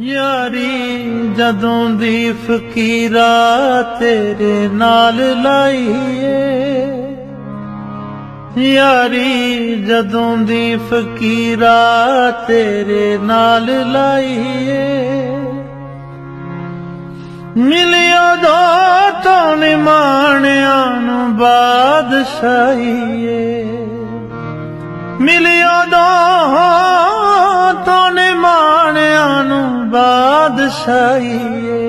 ਯਾਰੀ, ਜਦੋਂ ਦੀ ਫਕੀਰਾ ਤੇਰੇ ਨਾਲ ਲਾਈਏ। ਯਾਰੀ, ਜਦੋਂ ਦੀ ਫਕੀਰਾ ਤੇਰੇ ਨਾਲ ਲਾਈਏ। ਮਿਲਿਆ ਦੋ ਤੋਂ ਨਿਮਾਣਿਆਂ ਨੂੰ ਬਾਦਸ਼ਾਹੀਏ। ਮਿਲਿਆ ਦੋ ਤੋਂ ਮਾਣਿਆਂ ਨੂੰ ਬਾਦਸ਼ਾਹੀਏ।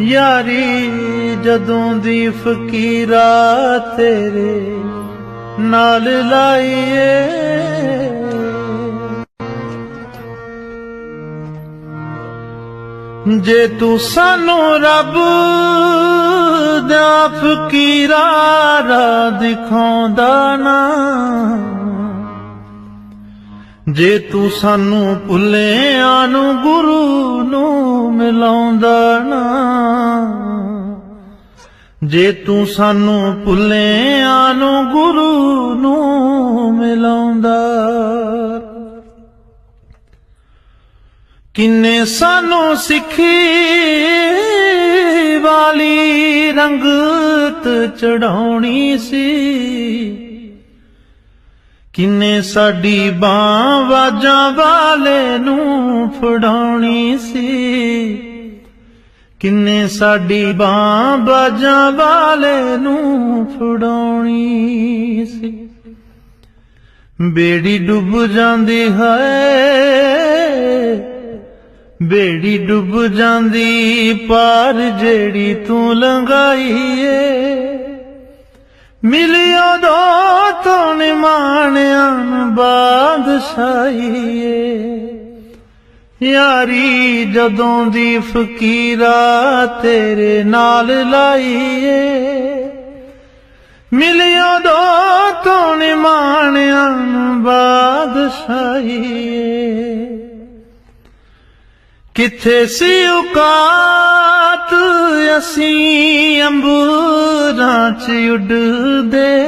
ਯਾਰੀ ਜਦੋਂ ਦੀ ਫਕੀਰਾ ਤੇਰੇ ਨਾਲ ਲਾਈਏ ਜੇ ਤੂੰ ਸਾਨੂੰ ਰੱਬ ਦਾ ਫਕੀਰਾ ਰਾਹ ਦਿਖਾਉਂਦਾ ਨਾ? ਜੇ ਤੂੰ ਸਾਨੂੰ ਭੁੱਲਿਆਂ ਨੂੰ, ਗੁਰੂ ਨੂੰ ਮਿਲਾਉਂਦਾ ਨਾ? ਜੇ ਤੂੰ ਸਾਨੂੰ ਭੁੱਲਿਆਂ ਨੂੰ, ਗੁਰੂ ਨੂੰ ਮਿਲਾਉਂਦਾ ਕਿੰਨੇ ਸਾਨੂੰ ਸਿੱਖੀ ਵਾਲੀ ਰੰਗਤ ਚੜਾਉਣੀ ਸੀ। ਕਿੰਨੇ ਸਾਡੀ ਬਾਹ ਵਾਜਾਂ ਵਾਲੇ ਨੂੰ ਫੜਾਉਣੀ ਸੀ। ਕਿੰਨੇ ਸਾਡੀ ਬਾਹ ਬਾਜਾਂ ਵਾਲੇ ਨੂੰ ਫੜਾਉਣੀ ਸੀ। ਬੇੜੀ ਡੁੱਬ ਜਾਂਦੀ ਹੈ ਬੇੜੀ ਡੁੱਬ ਜਾਂਦੀ, ਪਾਰ ਜਿਹੜੀ ਤੂੰ ਲੰਗਾਈ ਏ ਮਿਲਿਆ ਦੋ ਤੋਂ ਨਿਮਾਣਿਆਂ ਬਾਦਸ਼ਾਹੀ ਏ ਯਾਰੀ ਜਦੋਂ ਦੀ ਫਕੀਰਾ ਤੇਰੇ ਨਾਲ ਲਾਈ ਲਾਈਏ। ਮਿਲਿਆ ਦੋ ਤੋਂ ਨਿਮਾਣਿਆਂ ਬਾਦਸ਼ਾਹੀ ਬਾਦਸ਼ਾਹੀਏ ਕਿੱਥੇ ਸੀ ਔਕਾਤ? ਅਸੀਂ ਅੰਬਰਾਂ ਚ ਉੱਡਦੇ।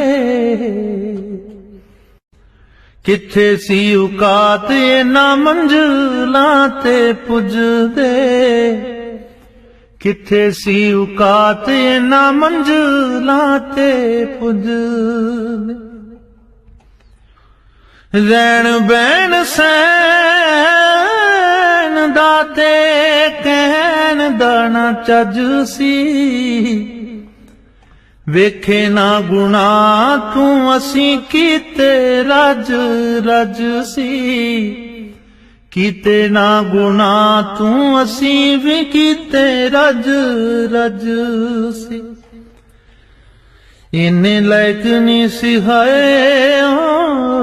ਕਿੱਥੇ ਸੀ ਔਕਾਤ? ਇਹਨਾਂ ਮੰਜ਼ਲਾਂ ਤੇ ਪੁੱਜਦੇ। ਕਿੱਥੇ ਸੀ ਔਕਾਤ? ਇਹਨਾਂ ਮੰਜ਼ਲਾਂ ਤੇ ਪੁੱਜਦੇ। ਰਹਿਣ ਬਹਿਣ ਬੈਣ ਸੈਨ ਦਾ ਤੇ ਕਹਿਣ ਦਾ ਨਾ ਚੱਜ ਸੀ। ਵੇਖੇ ਨਾ ਗੁਣਾ ਤੂੰ ਅਸੀਂ ਕੀਤੇ ਰਜ ਰਜ ਸੀ। ਕੀਤੇ ਨਾ ਗੁਨਾ ਤੂੰ ਅਸੀਂ ਵੀ ਕੀਤੇ ਰਜ ਰਜ ਸੀ। ਇਨੇ ਲਾਇਕ ਨਹੀਂ ਸੀ ਹਾਏ ਓ,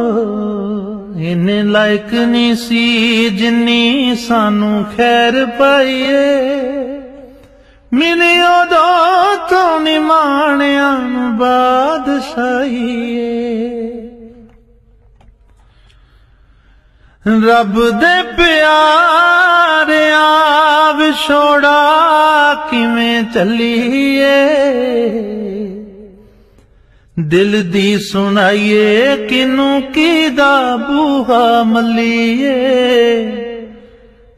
ਇੰਨੇ ਲਾਇਕ ਨਹੀਂ ਸੀ ਜਿੰਨੀ ਸਾਨੂੰ ਖੈਰ ਪਾਈਏ। ਮਿਲਿਓ ਦੋ ਤੋਂ ਨਿਮਾਣਿਆਂ ਨੂੰ ਬਾਦਸ਼ਾਹੀਏ। ਰੱਬ ਦੇ ਪਿਆਰਿਆ ਵਿਛੋੜਾ ਕਿਵੇਂ ਚੱਲੀਏ? ਦਿਲ ਦੀ ਸੁਣਾਈਏ ਕਿਨੂੰ ਕੀਦਾ ਬੂਹਾ ਮਲੀਏ?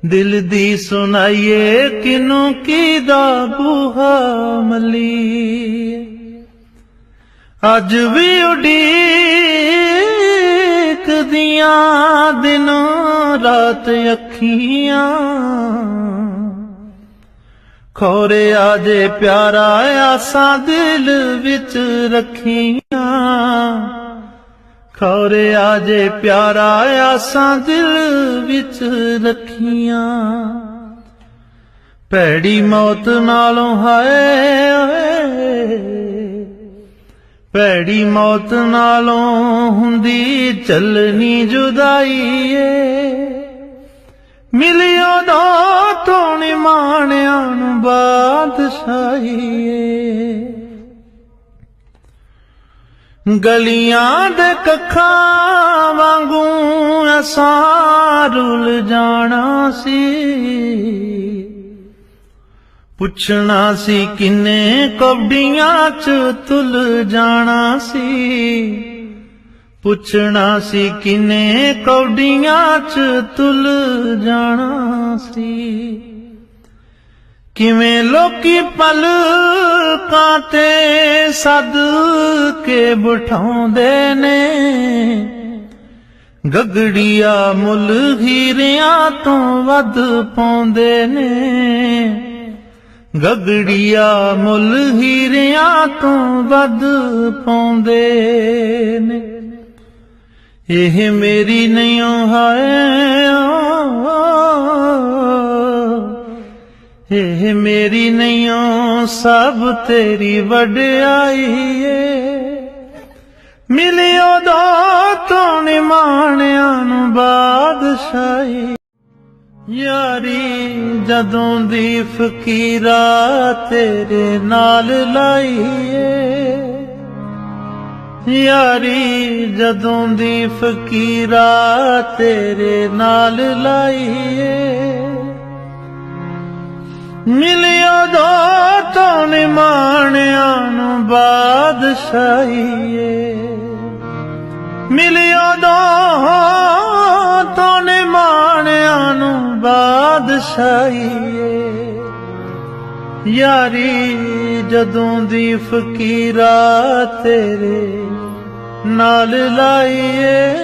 ਦਿਲ ਦੀ ਸੁਣਾਈਏ ਕਿਨੂੰ ਕੀਦਾ ਬੂਹਾ ਮੱਲੀਏ? ਅੱਜ ਵੀ ਉਡੀਕਦੀਆਂ ਦੀਆਂ ਦਿਨੋਂ, ਰਾਤ ਅੱਖੀਆਂ ਖੋਰੇ ਆਜੇ ਪਿਆਰਾ ਆਸਾਂ ਦਿਲ ਵਿੱਚ ਰੱਖੀਆਂ। ਖੋਰੇ ਆਜੇ ਪਿਆਰਾ ਆਸਾਂ ਦਿਲ ਵਿੱਚ ਰੱਖੀਆਂ। ਭੈੜੀ ਮੌਤ ਨਾਲੋਂ ਹਾਏ ਓਏ ਭੈੜੀ ਮੌਤ ਨਾਲੋਂ ਹੁੰਦੀ ਚੱਲਣੀ ਜੁਦਾਈ ਏ ਬਾਦਸ਼ਾਹੀਏ ਗਲੀਆਂ ਦੇ ਕੱਖਾਂ ਵਾਂਗੂ ਅਸਾਂ ਰੁਲ ਜਾਣਾ ਸੀ। ਪੁੱਛਣਾ ਸੀ ਕਿੰਨੇ ਕਬਡੀਆਂ ਚ ਤੁਲ ਜਾਣਾ ਸੀ। ਪੁੱਛਣਾ ਸੀ ਕਿਨੇ ਕੌਡੀਆਂ ਚ ਤੁਲ ਜਾਣਾ ਸੀ। ਕਿਵੇਂ ਲੋਕੀ ਪਲ ਕਾਤੇ ਸਦ ਕੇ ਬਿਠਾਉਂਦੇ ਨੇ। ਗਗੜੀਆ ਮੁੱਲ ਹੀਰਿਆਂ ਤੋਂ ਵੱਧ ਪਾਉਂਦੇ ਨੇ। ਗਗੜੀਆ ਮੁੱਲ ਹੀਰਿਆਂ ਤੋਂ ਵੱਧ ਪਾਉਂਦੇ ਨੇ। ਇਹ ਮੇਰੀ ਨਹੀਂ ਹਾਏ। ਇਹ ਮੇਰੀ ਨਹੀਂ ਸਭ ਤੇਰੀ ਵਡਿਆਈ ਏ ਮਿਲਿਓ ਦੋ ਤੋਂ ਨਿਮਾਣਿਆਂ ਨੂੰ ਬਾਦਸ਼ਾਹੀ। ਯਾਰੀ, ਜਦੋਂ ਦੀ ਫਕੀਰਾ ਤੇਰੇ ਨਾਲ ਲਾਈਏ। ਯਾਰੀ, ਜਦੋਂ ਦੀ ਫਕੀਰਾ ਤੇਰੇ ਨਾਲ ਲਾਈਏ। ਮਿਲਿਓ ਦੋ ਤੋਂ ਨਿਮਾਣਿਆਂ ਨੂੰ ਬਾਦਸ਼ਾਹੀਏ। ਮਿਲਿਓ ਦੋ ਤੋਂ ਨਿਮਾਣਿਆਂ ਨੂੰ ਬਾਦਸ਼ਾਹੀਏ। ਯਾਰੀ ਜਦੋਂ ਦੀ ਫਕੀਰਾ ਤੇਰੇ ਨਾਲ ਲਾਈਏ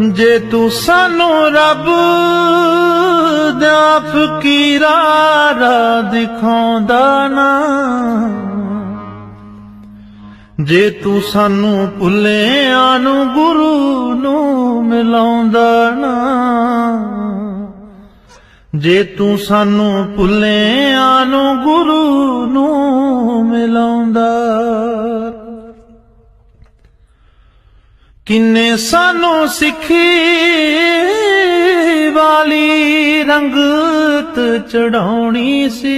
ਜੇ ਤੂੰ ਸਾਨੂੰ ਰੱਬ ਦਾ ਫਕੀਰਾ ਰਾ ਦਿਖਾਉਂਦਾ ਨਾ? ਜੇ ਤੂੰ ਸਾਨੂੰ ਭੁੱਲਿਆਂ ਨੂੰ, ਗੁਰੂ ਨੂੰ ਮਿਲਾਉਂਦਾ ਨਾ? ਜੇ ਤੂੰ ਸਾਨੂੰ ਭੁੱਲਿਆਂ ਨੂੰ, ਗੁਰੂ ਨੂੰ ਮਿਲਾਉਂਦਾ ਕਿੰਨੇ ਸਾਨੂੰ ਸਿੱਖੀ ਵਾਲੀ ਰੰਗਤ ਚੜਾਉਣੀ ਸੀ।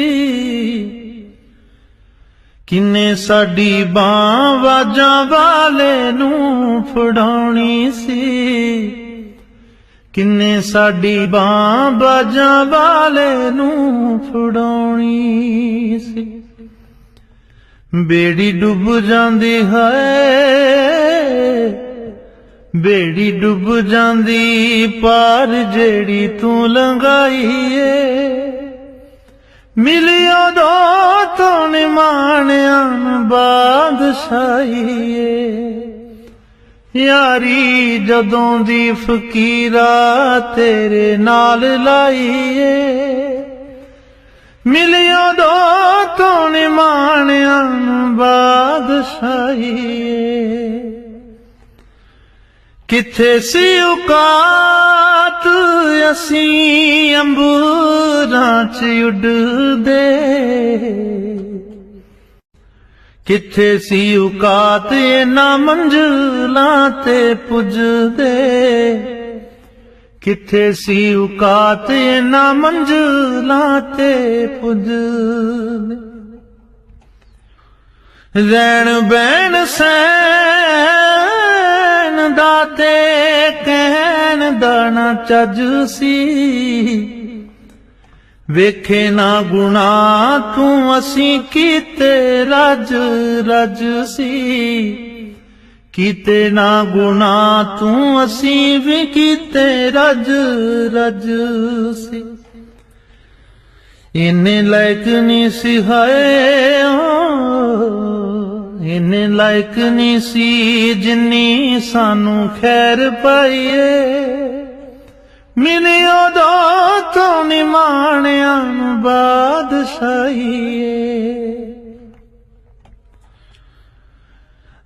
ਕਿੰਨੇ ਸਾਡੀ ਬਾਂ ਵਾਜਾਂ ਵਾਲੇ ਨੂੰ ਫੜਾਉਣੀ ਸੀ। ਕਿੰਨੇ ਸਾਡੀ ਬਾਂ ਬਾਜਾਂ ਵਾਲੇ ਨੂੰ ਫੜਾਉਣੀ ਸੀ। ਬੇੜੀ ਡੁੱਬ ਜਾਂਦੀ ਹੈ ਬੇੜੀ ਡੁੱਬ ਜਾਂਦੀ, ਪਾਰ ਜਿਹੜੀ ਤੂੰ ਲੰਗਾਈ ਏ ਮਿਲਿਆ ਦੋ ਤੋਂ ਨਿਮਾਣਿਆਂ ਬਾਦਸ਼ਾਹੀ ਏ ਯਾਰੀ ਜਦੋਂ ਦੀ ਫਕੀਰਾ ਤੇਰੇ ਨਾਲ ਲਾਈ ਲਾਈਏ। ਮਿਲਿਆ ਦੋ ਤੋਂ ਨਿਮਾਣਿਆਂ ਬਾਦਸ਼ਾਹੀ ਏ ਕਿੱਥੇ ਸੀ ਔਕਾਤ? ਅਸੀਂ ਅੰਬੂਰਾਂ ਚ ਉੱਡਦੇ। ਕਿੱਥੇ ਸੀ ਔਕਾਤ? ਇਹਨਾਂ ਮੰਜ਼ਲਾਂ ਤੇ ਪੁੱਜਦੇ। ਕਿੱਥੇ ਸੀ ਔਕਾਤ? ਇਹਨਾਂ ਮੰਜ਼ਲਾਂ ਤੇ ਪੁੱਜਦੇ। ਰਹਿਣ ਬਹਿਣ ਸੈ ਦਾ ਤੇ ਕਹਿਣ ਦਾ ਨਾ ਚੱਜ ਸੀ। ਵੇਖੇ ਨਾ ਗੁਣਾ ਤੂੰ ਅਸੀਂ ਕੀਤੇ ਰਜ ਰਜ ਸੀ। ਕੀਤੇ ਨਾ ਗੁਣਾ ਤੂੰ ਅਸੀਂ ਵੀ ਕੀਤੇ ਰਜ ਰਜ ਸੀ। ਇੰਨੇ ਲਾਇਕ ਨਹੀਂ ਸੀ ਹਾਏ ਇੰਨੇ ਲਾਇਕ ਨਹੀਂ ਸੀ ਜਿੰਨੀ ਸਾਨੂੰ ਖੈਰ ਪਾਈਏ। ਮਿਲਿਓ ਦੋ ਤੋਂ ਨਿਮਾਣਿਆਂ ਨੂੰ ਬਾਦਸ਼ਾਹੀਏ।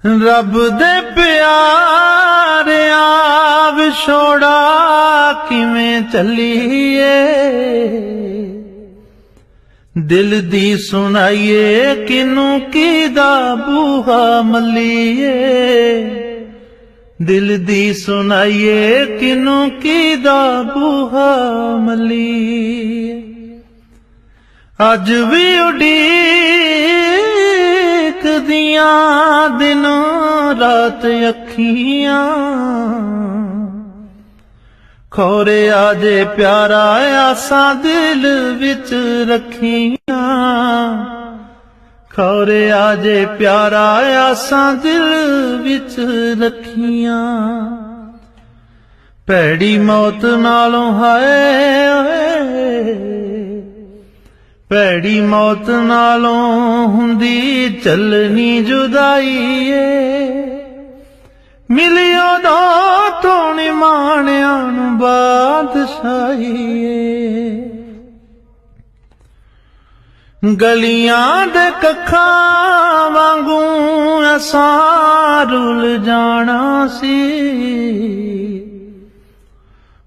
ਰੱਬ ਦੇ ਪਿਆਰਿਆ ਵਿਛੋੜਾ ਕਿਵੇਂ ਚੱਲੀਏ? ਦਿਲ ਦੀ ਸੁਣਾਈਏ, ਕਿਨੂੰ ਕੀਦਾ ਬੂਹਾ ਮੱਲੀਏ? ਦਿਲ ਦੀ ਸੁਣਾਈਏ, ਕਿਨੂੰ ਕੀਦਾ ਬੂਹਾ ਮੱਲੀਏ? ਅੱਜ ਵੀ ਉਡੀਕਦੀਆਂ ਦੀਆਂ ਦਿਨੋਂ ਰਾਤ ਅੱਖੀਆਂ ਖੋਰੇ ਆਜੇ ਪਿਆਰਾ ਆਸਾਂ ਦਿਲ ਵਿੱਚ ਰੱਖੀਆਂ। ਖੌਰੇ ਆਜੇ ਪਿਆਰਾ ਆਸਾਂ ਦਿਲ ਵਿੱਚ ਰੱਖੀਆਂ। ਭੈੜੀ ਮੌਤ ਨਾਲੋਂ ਹਾਏ ਓਏ ਭੈੜੀ ਮੌਤ ਨਾਲੋਂ ਹੁੰਦੀ ਚੱਲਣੀ ਜੁਦਾਈ ਏ ਮਿਲਿਓ ਦਾ ਤੋਂ ਨਿਮਾਣਿਆਂ ਨੂੰ ਬਾਦਸ਼ਾਹੀ ਗਲੀਆਂ ਦੇ ਕੱਖਾਂ ਵਾਂਗੂ ਅਸਾਂ ਰੁਲ ਜਾਣਾ ਸੀ।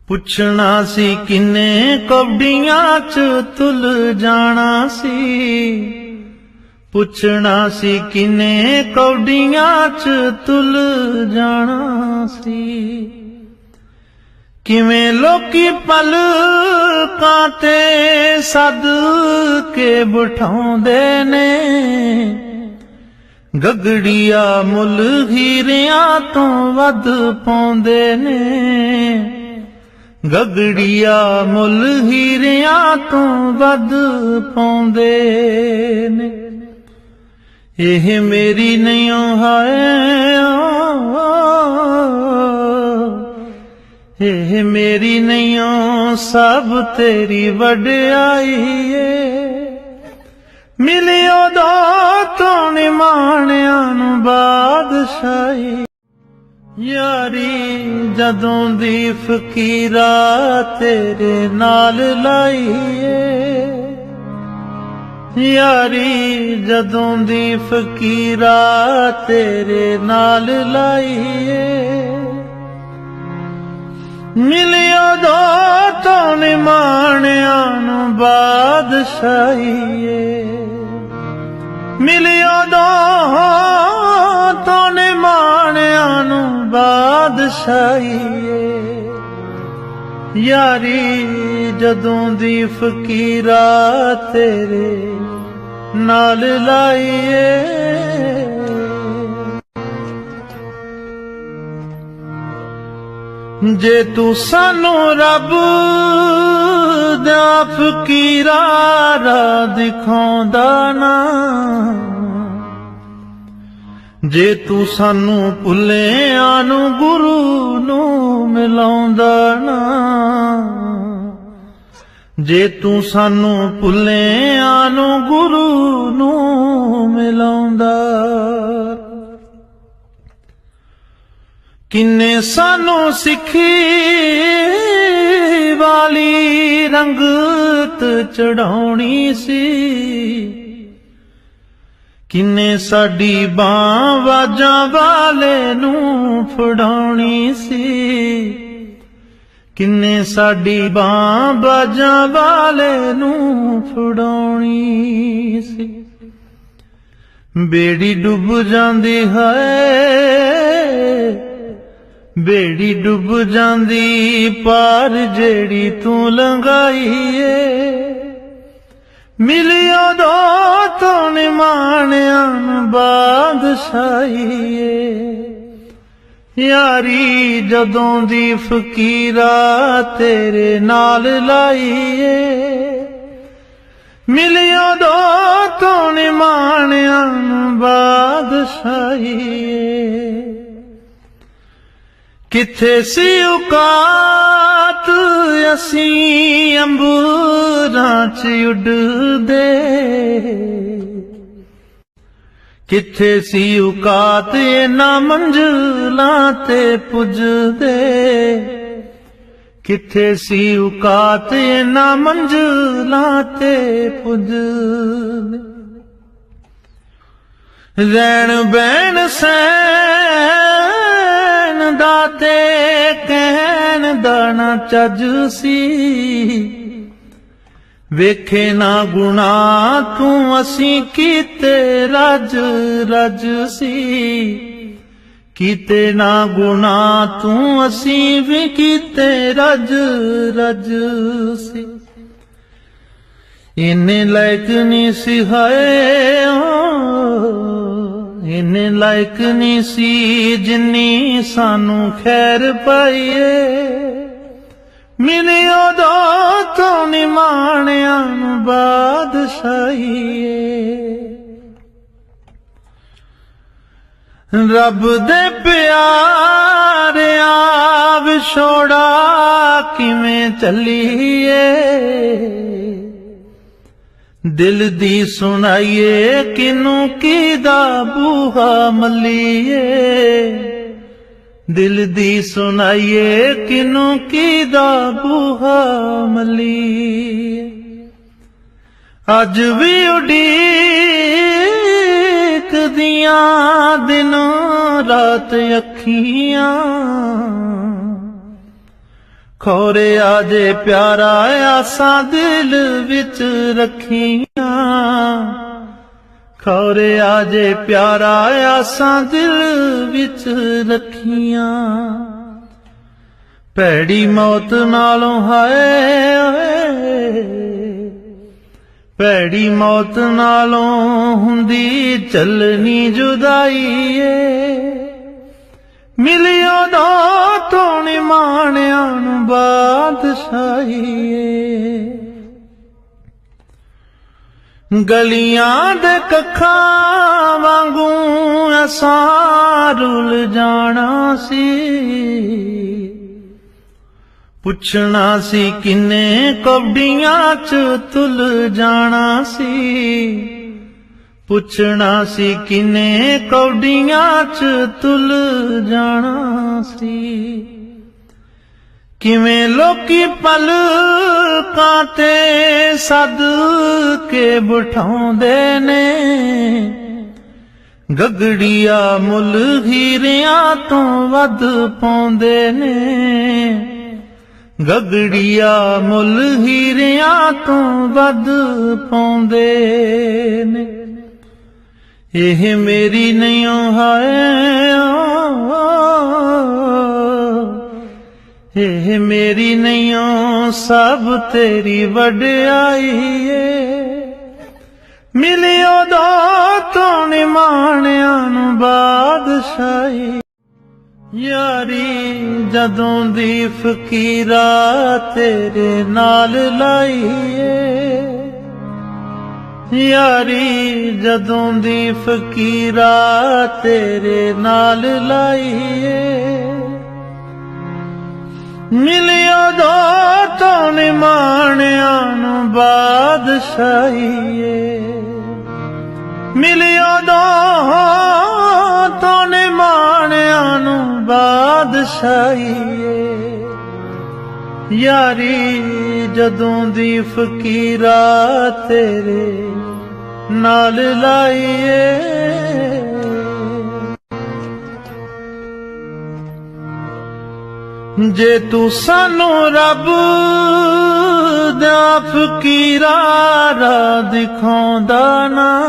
ਪੁੱਛਣਾ ਸੀ ਕਿੰਨੇ ਕਬਡੀਆਂ ਚ ਤੁਲ ਜਾਣਾ ਸੀ। ਪੁੱਛਣਾ ਸੀ ਕਿੰਨੇ ਕੌਡੀਆਂ ਚ ਤੁਲ ਜਾਣਾ ਸੀ। ਕਿਵੇਂ ਲੋਕੀ ਪਲਕਾਂ ਤੇ ਸਦ ਕੇ ਬਿਠਾਉਂਦੇ ਨੇ। ਗਗੜੀਆ ਮੁੱਲ ਹੀਰਿਆਂ ਤੋਂ ਵੱਧ ਪਾਉਂਦੇ ਨੇ। ਗਗੜੀਆ ਮੁੱਲ ਹੀਰਿਆਂ ਤੋਂ ਵੱਧ ਪਾਉਂਦੇ ਨੇ। ਇਹ ਮੇਰੀ ਨਹੀਂ ਹਾਏ ਇਹ ਮੇਰੀ ਨਹੀਂ ਸਭ ਤੇਰੀ ਵਡਿਆਈ ਏ ਮਿਲਿਓ ਦੋ ਤੋਂ ਨਿਮਾਣਿਆਂ ਨੂੰ ਬਾਦਸ਼ਾਹੀ। ਯਾਰੀ, ਜਦੋਂ ਦੀ ਫਕੀਰਾ ਤੇਰੇ ਨਾਲ ਲਾਈਏ। ਯਾਰੀ, ਜਦੋਂ ਦੀ ਫਕੀਰਾ ਤੇਰੇ ਨਾਲ ਲਾਈਏ। ਮਿਲਿਓ ਦੋ ਤੋਂ ਨਿਮਾਣਿਆਂ ਨੂੰ ਬਾਦਸ਼ਾਹੀਏ। ਮਿਲਿਓ ਦੋ ਤੋਂ ਨਿਮਾਣਿਆਂ ਨੂੰ ਬਾਦਸ਼ਾਹੀਏ। ਯਾਰੀ ਜਦੋਂ ਦੀ ਫਕੀਰਾ ਤੇਰੇ ਨਾਲ ਲਾਈਏ। ਜੇ ਤੂੰ ਸਾਨੂੰ ਰੱਬ ਦਾ ਫਕੀਰਾ ਰਾ ਦਿਖਾਉਂਦਾ ਨਾ ਜੇ ਤੂੰ ਸਾਨੂੰ ਭੁੱਲਿਆਂ ਨੂੰ ਗੁਰੂ ਨੂੰ ਮਿਲਾਉਂਦਾ ਨਾ, ਜੇ ਤੂੰ ਸਾਨੂੰ ਭੁੱਲਿਆਂ ਨੂੰ ਗੁਰੂ ਨੂੰ ਮਿਲਾਉਂਦਾ, ਕਿੰਨੇ ਸਾਨੂੰ ਸਿੱਖੀ ਵਾਲੀ ਰੰਗਤ ਚੜਾਉਣੀ ਸੀ ਕਿੰਨੇ ਸਾਡੀ ਬਾਂ ਵਾਜਾਂ ਵਾਲੇ ਨੂੰ ਫੜਾਉਣੀ ਸੀ? ਕਿੰਨੇ ਸਾਡੀ ਬਾਂ ਬਾਜਾਂ ਵਾਲੇ ਨੂੰ ਫੜਾਉਣੀ ਸੀ? ਬੇੜੀ ਡੁੱਬ ਜਾਂਦੀ ਹੈ, ਬੇੜੀ ਡੁੱਬ ਜਾਂਦੀ ਪਾਰ ਜਿਹੜੀ ਤੂੰ ਲੰਘਾਈ ਏ। ਮਿਲਿਓ ਦੋ ਤੋਂ ਨਿਮਾਣਿਆਂ ਨੂੰ ਬਾਦਸ਼ਾਹੀ ਯਾਰੀ ਜਦੋਂ ਦੀ ਫਕੀਰਾ ਤੇਰੇ ਨਾਲ ਲਾਈਏ ਮਿਲਿਓ ਦੋ ਤੋਂ ਨਿਮਾਣਿਆਂ ਨੂੰ ਬਾਦਸ਼ਾਹੀਏ ਕਿੱਥੇ ਸੀ ਉਕਾ ਅਸੀਂ ਅੰਬੂਰਾਂ ਚ ਉੱਡਦੇ। ਕਿੱਥੇ ਸੀ ਔਕਾਤ ਇਹਨਾਂ ਮੰਜ਼ਲਾਂ ਤੇ ਪੁੱਜਦੇ। ਕਿੱਥੇ ਸੀ ਔਕਾਤ ਇਹਨਾਂ ਮੰਜ਼ਲਾਂ ਤੇ ਪੁੱਜਦੇ। ਰਹਿਣ ਬੈਣ ਸੈਨ ਦਾ ਤੇ ਚੱਜ ਸੀ। ਵੇਖੇ ਨਾ ਗੁਣਾ ਤੂੰ ਅਸੀਂ ਕੀਤੇ ਰਜ ਰਜ ਸੀ। ਕੀਤੇ ਨਾ ਗੁਣਾ ਤੂੰ ਅਸੀਂ ਵੀ ਕੀਤੇ ਰਜ ਰਜ ਸੀ। ਇੰਨੇ ਲਾਇਕ ਨਹੀਂ ਸੀ ਹਾਏ ਓ, ਇਨੇ ਲਾਇਕ ਨਹੀਂ ਸੀ ਜਿੰਨੀ ਸਾਨੂੰ ਖੈਰ ਪਾਈਏ। ਮਿਲਿਓ ਦੋ ਤੋਂ ਨਿਮਾਣਿਆਂ ਨੂੰ ਬਾਦਸ਼ਾਹੀਏ। ਰੱਬ ਦੇ ਪਿਆਰਿਆਂ ਵਿਛੋੜਾ ਕਿਵੇਂ ਚੱਲੀਏ। ਦਿਲ ਦੀ ਸੁਣਾਈਏ ਕਿਨੂੰ ਕੀ ਦਾ ਬੂਹਾ ਮੱਲੀਏ। ਦਿਲ ਦੀ ਸੁਣਾਈਏ ਕਿਨੂੰ ਕੀ ਦਾ ਬੂਹਾ ਮਲੀ ਅੱਜ ਵੀ ਉਡੀਕਦੀਆਂ ਦੀਆਂ ਰਾਤ ਅੱਖੀਆਂ। ਖੋਰੇ ਆਜੇ ਪਿਆਰਾ ਆਸਾਂ ਦਿਲ ਵਿੱਚ ਰੱਖੀਆਂ। ਖੋਰੇ ਆਜੇ ਪਿਆਰਾ ਆਸਾਂ ਦਿਲ ਵਿੱਚ ਰੱਖੀਆਂ। ਭੈੜੀ ਮੌਤ ਨਾਲੋਂ ਹਾਏ ਓਏ ਭੈੜੀ ਮੌਤ ਨਾਲੋਂ ਹੁੰਦੀ ਚੱਲਣੀ ਜੁਦਾਈ ਏ। ਮਿਲਿਓ ਦੋ ਤੋਣੀ ਮਾਣਿਆਂ ਨੂੰ ਬਾਦਸ਼ਾਹੀ ਏ। ਗਲੀਆਂ ਦੇ ਕੱਖਾਂ ਵਾਂਗੂ ਅਸਾਂ ਰੁਲ ਜਾਣਾ ਸੀ। ਪੁੱਛਣਾ ਸੀ ਕਿੰਨੇ ਕੌਡੀਆਂ ਚ ਤੁਲ ਜਾਣਾ ਸੀ। ਪੁੱਛਣਾ ਸੀ ਕਿੰਨੇ ਕੌਡੀਆਂ ਚ ਤੁਲ ਜਾਣਾ ਸੀ। ਕਿਵੇਂ ਲੋਕੀ ਪਲ ਤੇ ਸੱਦ ਕੇ ਬਿਠਾਉਂਦੇ ਨੇ। ਗਗੜੀਆ ਮੁੱਲ ਹੀਰਿਆਂ ਤੋਂ ਵੱਧ ਪਾਉਂਦੇ ਨੇ। ਗਗੜੀਆ ਮੁੱਲ ਹੀਰਿਆਂ ਤੋਂ ਵੱਧ ਪਾਉਂਦੇ ਨੇ। ਇਹ ਮੇਰੀ ਨਹੀਂ ਹਾਏ ਇਹ ਮੇਰੀ ਨਹੀਂ ਸਭ ਤੇਰੀ ਵਡਿਆਈ ਏ ਮਿਲਿਓ ਦੋ ਤੋਂ ਨਿਮਾਣਿਆਂ ਨੂੰ ਬਾਦਸ਼ਾਹੀ। ਯਾਰੀ, ਜਦੋਂ ਦੀ ਫਕੀਰਾ ਤੇਰੇ ਨਾਲ ਲਾਈਏ। ਯਾਰੀ, ਜਦੋਂ ਦੀ ਫਕੀਰਾ ਤੇਰੇ ਨਾਲ ਲਾਈ ਲਾਈਏ। ਮਿਲਿਓ ਦੋ ਤੋਂ ਨਿਮਾਣਿਆਂ ਨੂੰ ਬਾਦਸ਼ਾਹੀਏ। ਮਿਲਿਆ ਦੋ ਤੋਂ ਨਿਮਾਣਿਆਂ ਨੂੰ ਬਾਦਸ਼ਾਹੀਏ। ਯਾਰੀ ਜਦੋਂ ਦੀ ਫਕੀਰਾ ਤੇਰੇ ਨਾਲ ਲਾਈਏ ਜੇ ਤੂੰ ਸਾਨੂੰ ਰੱਬ ਦਾ ਫਕੀਰਾ ਰਾ ਦਿਖਾਉਂਦਾ ਨਾ?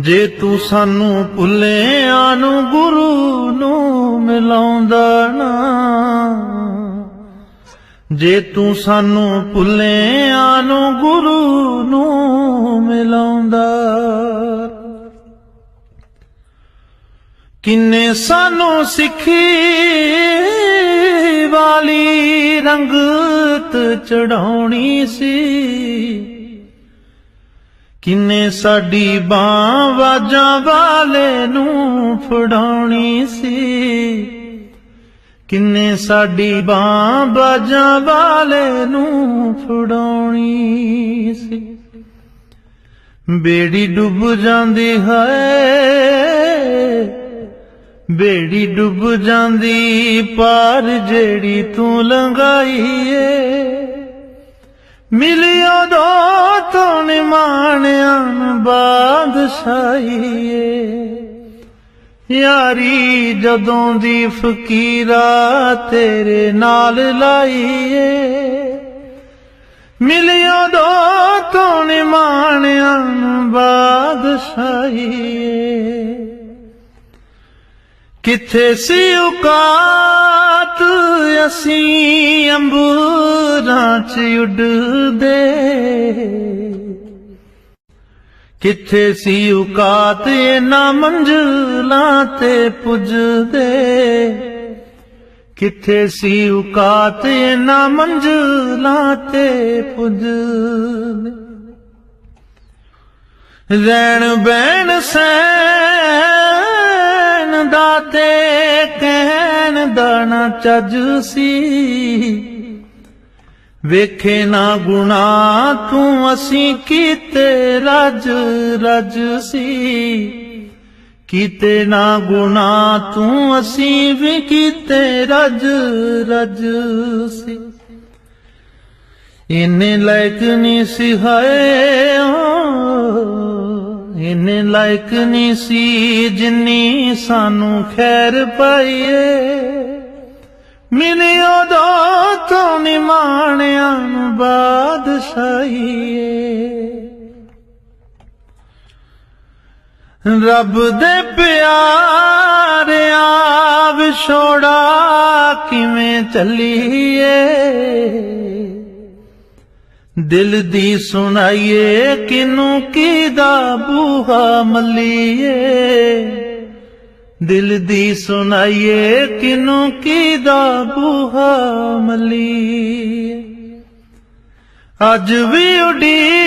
ਜੇ ਤੂੰ ਸਾਨੂੰ ਭੁੱਲਿਆਂ ਨੂੰ, ਗੁਰੂ ਨੂੰ ਮਿਲਾਉਂਦਾ ਨਾ? ਜੇ ਤੂੰ ਸਾਨੂੰ ਭੁੱਲਿਆਂ ਨੂੰ, ਗੁਰੂ ਨੂੰ ਮਿਲਾਉਂਦਾ ਕਿੰਨੇ ਸਾਨੂੰ ਸਿੱਖੀ ਵਾਲੀ ਰੰਗਤ ਚੜਾਉਣੀ ਸੀ। ਕਿੰਨੇ ਸਾਡੀ ਬਾਹ ਵਾਜਾਂ ਵਾਲੇ ਨੂੰ ਫੜਾਉਣੀ ਸੀ। ਕਿੰਨੇ ਸਾਡੀ ਬਾਹ ਬਾਜਾਂ ਵਾਲੇ ਨੂੰ ਫੜਾਉਣੀ ਸੀ। ਬੇੜੀ ਡੁੱਬ ਜਾਂਦੀ ਹੈ ਬੇੜੀ ਡੁੱਬ ਜਾਂਦੀ, ਪਾਰ ਜਿਹੜੀ ਤੂੰ ਲੰਗਾਈ ਏ ਮਿਲਿਓ ਦੋ ਤੋਂ ਨਿਮਾਣਿਆਂ ਬਾਦਸ਼ਾਹੀ ਏ ਯਾਰੀ ਜਦੋਂ ਦੀ ਫਕੀਰਾ ਤੇਰੇ ਨਾਲ ਲਾਈ ਲਾਈਏ। ਮਿਲਿਆ ਦੋ ਤੋਂ ਨਿਮਾਣਿਆਂ ਬਾਦਸ਼ਾਹੀ ਬਾਦਸ਼ਾਹੀਏ ਕਿੱਥੇ ਸੀ ਔਕਾਤ? ਅਸੀਂ ਅੰਬੂਰਾਂ ਚ ਉੱਡਦੇ। ਕਿੱਥੇ ਸੀ ਔਕਾਤ? ਨਾ ਮੰਜ਼ਲਾਂ ਤੇ ਪੁੱਜਦੇ। ਕਿੱਥੇ ਸੀ ਔਕਾਤ? ਨਾ ਮੰਜ਼ਲਾਂ ਤੇ ਪੁੱਜਦੇ। ਰਹਿਣ ਬੈਣ ਸੈ ਦਾ ਤੇ ਕਹਿਣ ਦਾ ਨਾ ਚੱਜ ਸੀ। ਵੇਖੇ ਨਾ ਗੁਣਾ ਤੂੰ ਅਸੀਂ ਕੀਤੇ ਰਜ ਰਜ ਸੀ। ਕੀਤੇ ਨਾ ਗੁਣਾ ਤੂੰ ਅਸੀਂ ਵੀ ਕੀਤੇ ਰਜ ਰਜ ਸੀ। ਇੰਨੇ ਲਾਇਕ ਨਹੀਂ ਸੀ ਹਾਏ ਓ, ਇਹਨੇ ਲਾਇਕ ਨਹੀਂ ਸੀ ਜਿੰਨੀ ਸਾਨੂੰ ਖੈਰ ਪਾਈਏ। ਮਿਲਿਓ ਦੋ ਤੋਂ ਨਿਮਾਣਿਆਂ ਨੂੰ ਬਾਦਸ਼ਾਹੀਏ। ਰੱਬ ਦੇ ਪਿਆਰਿਆਂ ਵਿਛੋੜਾ ਕਿਵੇਂ ਚੱਲੀਏ? ਦਿਲ ਦੀ ਸੁਣਾਈਏ, ਕਿਨੂੰ ਕੀਦਾ ਬੂਹਾ ਮੱਲੀਏ? ਦਿਲ ਦੀ ਸੁਣਾਈਏ, ਕਿਨੂੰ ਕੀਦਾ ਬੂਹਾ ਮੱਲੀਏ? ਅੱਜ ਵੀ ਉਡੀਕਦੀਆਂ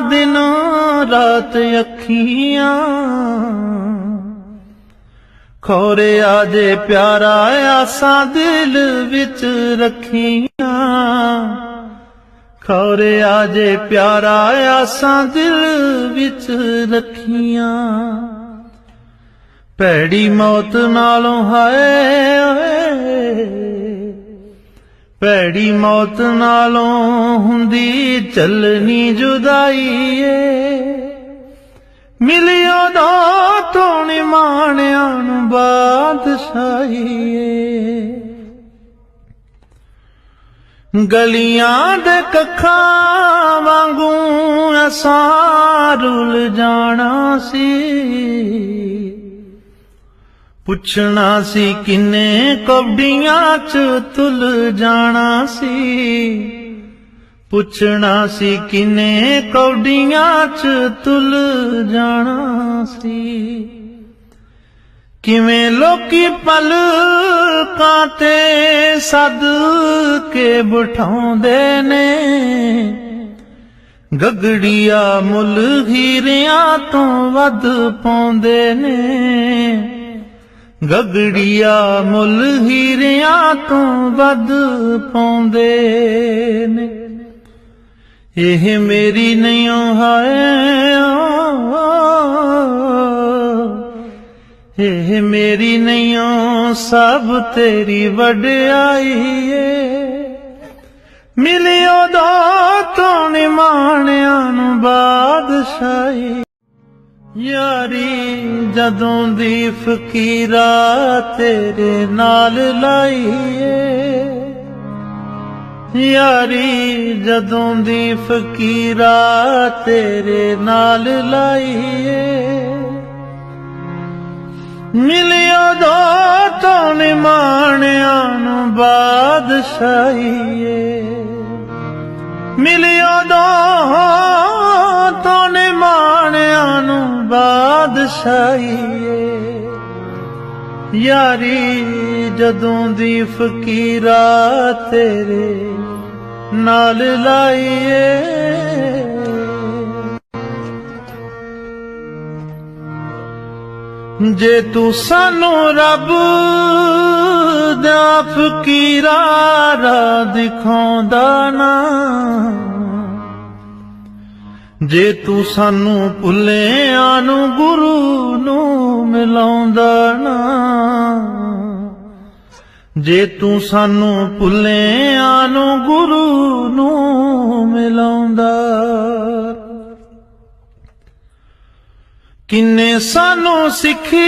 ਦੀਆਂ ਰਾਤ ਅੱਖੀਆਂ। ਖੋਰੇ ਆਜੇ ਪਿਆਰਾ, ਆਸਾਂ ਦਿਲ ਵਿੱਚ ਰੱਖੀਆਂ। ਖੋਰੇ ਆਜੇ ਪਿਆਰਾ ਆਸਾਂ ਦਿਲ ਵਿੱਚ ਰੱਖੀਆਂ। ਭੈੜੀ ਮੌਤ ਨਾਲੋਂ ਹਾਏ ਓਏ ਭੈੜੀ ਮੌਤ ਨਾਲੋਂ ਹੁੰਦੀ ਚੱਲਣੀ ਜੁਦਾਈ ਏ ਮਿਲਿਓ ਦੋ ਤੋਂ ਨਿਮਾਣਿਆਂ ਨੂੰ ਬਾਦਸ਼ਾਹੀ ਏ ਗਲੀਆਂ ਦੇ ਕੱਖਾਂ ਵਾਂਗੂ ਅਸਾਂ ਰੁਲ ਜਾਣਾ ਸੀ। ਪੁੱਛਣਾ ਸੀ ਕਿੰਨੇ ਕਬਡੀਆਂ ਚ ਤੁਲ ਜਾਣਾ ਸੀ। ਪੁੱਛਣਾ ਸੀ ਕਿੰਨੇ ਕੌਡੀਆਂ ਚ ਤੁਲ ਜਾਣਾ ਸੀ। ਕਿਵੇਂ ਲੋਕੀ ਪਲਕਾਂ ਤੇ ਸੱਦ ਕੇ ਬਿਠਾਉਂਦੇ ਨੇ? ਗਗੜੀਆ ਮੁੱਲ ਹੀਰਿਆਂ ਤੋਂ ਵੱਧ ਪਾਉਂਦੇ ਨੇ। ਗਗੜੀਆ ਮੁੱਲ ਹੀਰਿਆਂ ਤੋਂ ਵੱਧ ਪਾਉਂਦੇ ਨੇ। ਇਹ ਮੇਰੀ ਨਹੀਂ ਹਾਏ ਓ, ਇਹ ਮੇਰੀ ਨਹੀਂ ਸਭ ਤੇਰੀ ਵਡਿਆਈ ਏ ਮਿਲਿਓ ਦੋ ਤੋਂ ਨਿਮਾਣਿਆਂ ਨੂੰ ਬਾਦਸ਼ਾਹੀ। ਯਾਰੀ, ਜਦੋਂ ਦੀ ਫਕੀਰਾ ਤੇਰੇ ਨਾਲ ਲਾਈਏ। ਯਾਰੀ, ਜਦੋਂ ਦੀ ਫਕੀਰਾ ਤੇਰੇ ਨਾਲ ਲਾਈ ਲਾਈਏ। ਮਿਲਿਆ ਦੋ ਤੋਂ ਨਿਮਾਣਿਆਂ ਨੂੰ ਬਾਦਸ਼ਾਹੀਏ। ਮਿਲਿਓ ਦੋ ਤੋਂ ਨਿਮਾਣਿਆਂ ਨੂੰ ਬਾਦਸ਼ਾਹੀਏ। ਯਾਰੀ ਜਦੋਂ ਦੀ ਫਕੀਰਾ ਤੇਰੇ ਨਾਲ ਲਾਈਏ ਜੇ ਤੂੰ ਸਾਨੂੰ ਰੱਬ ਦਾ ਫਕੀਰਾ ਰਾ ਦਿਖਾਉਂਦਾ ਨਾ? ਜੇ ਤੂੰ ਸਾਨੂੰ ਭੁੱਲਿਆਂ ਨੂੰ, ਗੁਰੂ ਨੂੰ ਮਿਲਾਉਂਦਾ ਨਾ? ਜੇ ਤੂੰ ਸਾਨੂੰ ਭੁੱਲਿਆਂ ਨੂੰ, ਗੁਰੂ ਨੂੰ ਮਿਲਾਉਂਦਾ ਕਿੰਨੇ ਸਾਨੂੰ ਸਿੱਖੀ